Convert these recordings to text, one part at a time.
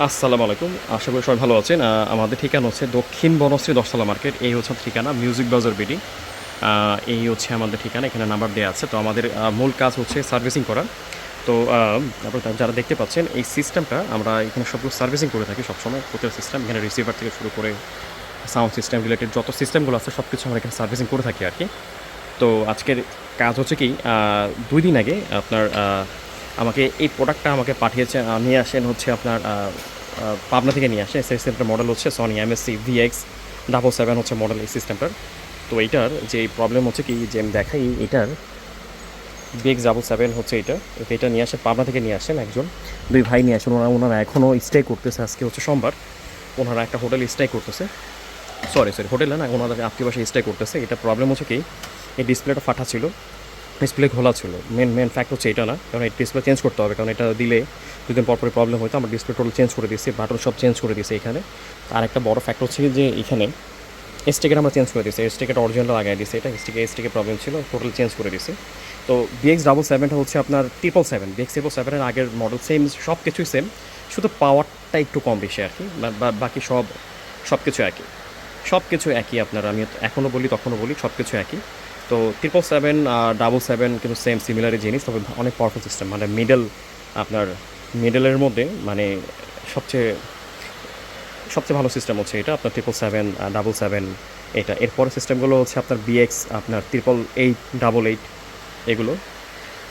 আসসালামু আলাইকুম। আশা করি সবাই ভালো আছেন। আমাদের ঠিকানা হচ্ছে দক্ষিণ বনশ্রী দশতলা মার্কেট। এই হচ্ছে ঠিকানা, মিউজিক বাজার বিডি। এই হচ্ছে আমাদের ঠিকানা, এখানে নাম্বার দেওয়া আছে। তো আমাদের মূল কাজ হচ্ছে সার্ভিসিং করা। তো আপনারা যারা দেখতে পাচ্ছেন, এই সিস্টেমটা আমরা এখানে সবগুলো সার্ভিসিং করে থাকি সবসময়। প্রতিটা সিস্টেম, এখানে রিসিভার থেকে শুরু করে সাউন্ড সিস্টেম রিলেটেড যত সিস্টেমগুলো আছে সব কিছু আমরা এখানে সার্ভিসিং করে থাকি আর কি। তো আজকের কাজ হচ্ছে কি দুই দিন আগে আপনার আমাকে এই প্রোডাক্টটা আমাকে পাঠিয়েছে নিয়ে আসেন হচ্ছে আপনার পাবনা থেকে নিয়ে আসে সেই সিস্টেমটার মডেল হচ্ছে Sony MSC VX double seven হচ্ছে মডেল এই সিস্টেমটার তো এইটার যে প্রবলেম হচ্ছে কি, যে আমি দেখাই এটার বিএক্স ডাবল সেভেন হচ্ছে এটা। এটা নিয়ে আসে পাবনা থেকে নিয়ে আসেন একজন। দুই ভাই নিয়ে আসেন, ওনারা ওনারা এখনও স্টে করতেছে আজকে হচ্ছে সোমবার। ওনারা একটা হোটেল স্টে করতেছে। সরি সরি হোটেলে না, ওনাদের আত্মীয় বাসায় স্টে করতেছে। এটা প্রবলেম হচ্ছে কি, এই ডিসপ্লেটা ফাটা ছিল। ডিসপ্লে খোলা ছিল। মেন মেন ফ্যাক্ট হচ্ছে এটা না, কারণ এই ডিসপ্লে চেঞ্জ করতে হবে, কারণ এটা দিলে দুদিন পর পরে প্রবলেম হয়তো, আমরা ডিসপ্লে টোটাল চেঞ্জ করে দিয়েছি বাটন সব চেঞ্জ করে দিয়েছি এখানে। আর একটা বড় ফ্যাক্ট হচ্ছে যে এখানে এসটিকেট আমরা চেঞ্জ করে দিয়েছি এসটিকেট অরিজিনাল লাগাই দিয়েছি, এটা এসটিকে এসটিকে প্রবলেম ছিল টোটাল চেঞ্জ করে দিয়েছি। তো বিএক্স ডাবল সেভেনটা হচ্ছে আপনার ট্রিপল সেভেন বিএক্স ট্রিপল সেভেনের আগের মডেল সেম সব কিছুই সেম শুধু পাওয়ারটা একটু কম বেশি আর কি বাকি সব সব কিছু একই। সব কিছু একই আপনার, আমি এখনও বলি তখনও বলি সব কিছু একই। তো ট্রিপল সেভেন ডাবল সেভেন কিন্তু সেম সিমিলারই জিনিস তবে অনেক পাওয়ারফুল সিস্টেম মানে মিডল আপনার মিডলের মধ্যে মানে সবচেয়ে সবচেয়ে ভালো সিস্টেম হচ্ছে এটা আপনার ট্রিপল সেভেন ডাবল সেভেন এটা। এরপরে সিস্টেমগুলো হচ্ছে আপনার বিএক্স আপনার ট্রিপল এইট ডাবল এইট এগুলো।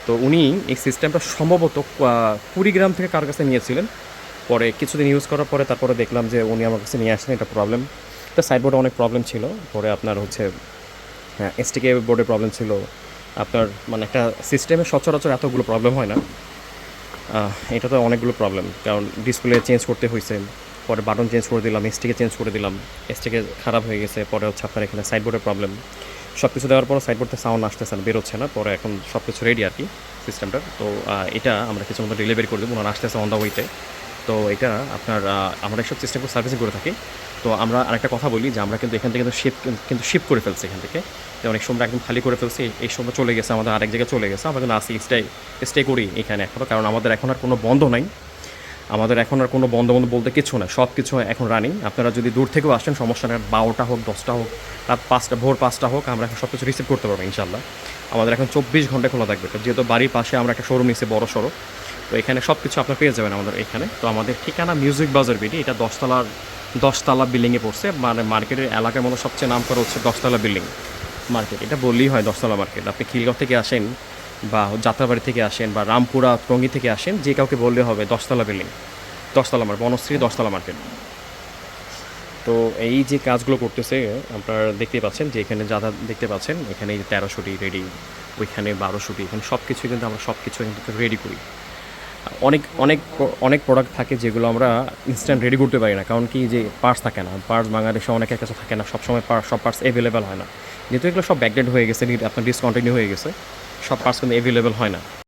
তো উনি এই সিস্টেমটা সম্ভবত আহ, কুড়িগ্রাম থেকে কার কাছে নিয়েছিলেন। পরে কিছুদিন ইউজ করার পরে তারপরে দেখলাম যে উনি আমার কাছে নিয়ে আসেন এটা প্রবলেম তো সাইডবোর্ডে অনেক প্রবলেম ছিল। পরে আপনার হচ্ছে হ্যাঁ এসটিকে বোর্ডে প্রবলেম ছিল। আপনার মানে একটা সিস্টেমে সচরাচর এতগুলো প্রবলেম হয় না। এটা তো অনেকগুলো প্রবলেম কারণ ডিসপ্লে চেঞ্জ করতে হয়েছে পরে বাটন চেঞ্জ করে দিলাম এসটিকে চেঞ্জ করে দিলাম। এসটিকে খারাপ হয়ে গেছে, পরে হচ্ছে আপনার এখানে সাইডবোর্ডের প্রবলেম সব কিছু দেওয়ার পর সাইডবোর্ডে সাউন্ড আসতেছে না, বেরোচ্ছে না। পরে এখন সব কিছু রেডি আর কি সিস্টেমটার তো এটা আমরা কিছু মতো ডেলিভারি করে দেবো। ওনারা আসতেছে অন দ্য ওয়েতে তো এটা আপনার আমরা এসব সিস্টেম সার্ভিসিং করে থাকি। তো আমরা আরেকটা কথা বলি যে আমরা কিন্তু এখান থেকে কিন্তু শিপ কিন্তু শিপ করে ফেলছি এখান থেকে। যে অনেক সময় একদম খালি করে ফেলছি, এই সময় চলে গেছে, আমাদের আরেক জায়গায় চলে গেছে, আমরা কিন্তু আসি স্টে স্টে করি এখানে এখনও কারণ আমাদের এখন আর কোনো বন্ধ নাই। আমাদের এখন আর কোনো বন্ধ বন্ধ বলতে কিছু না সব কিছু এখন রানিং আপনারা যদি দূর থেকেও আসেন, সমস্যা নেই, বারোটা হোক, দশটা হোক, রাত পাঁচটা, ভোর পাঁচটা হোক, আমরা এখন সব কিছু রিসিভ করতে পারব ইনশাল্লাহ আমাদের এখন চব্বিশ ঘণ্টা খোলা থাকবে যেহেতু বাড়ির পাশে আমরা একটা শোরুম নিচ্ছি বড় সড়ো তো এখানে সব কিছু আপনার পেয়ে যাবেন আমাদের এখানে। তো আমাদের ঠিকানা মিউজিক বাজার বিডি, এটা দশতলার, দশতলা বিল্ডিংয়ে পড়ছে মানে মার্কেটের এলাকার মধ্যে সবচেয়ে নাম করা হচ্ছে দশতলা বিল্ডিং মার্কেট, এটা বললেই হয় দশতলা মার্কেট। আপনি খিলগাঁও থেকে আসেন বা যাত্রাবাড়ি থেকে আসেন বা রামপুরা টঙ্গি থেকে আসেন, যে কাউকে বললে হবে দশতলা বিল্ডিং। দশতলা মার্কেট, বনশ্রী দশতলা মার্কেট। তো এই যে কাজগুলো করতেছে, আপনারা দেখতে পাচ্ছেন যে এখানে যা দেখতে পাচ্ছেন, এখানে এই তেরোশোটি রেডি, ওইখানে বারোশোটি, এখানে সব কিছু কিন্তু আমরা সব কিছু কিন্তু রেডি করি। অনেক অনেক অনেক প্রোডাক্ট থাকে যেগুলো আমরা ইনস্ট্যান্ট রেডি করতে পারি না, কারণ কি যে পার্টস থাকে না। পার্টস বাংলাদেশে অনেকের কাছে থাকে না, সবসময় সব পার্টস অ্যাভেলেবেল হয় না। যেহেতু এগুলো সব ব্যাকডেড হয়ে গেছে, আপনার ডিসকন্টিনিউ হয়ে গেছে। সব কিন্তু অ্যাভেলেবেল হয় না।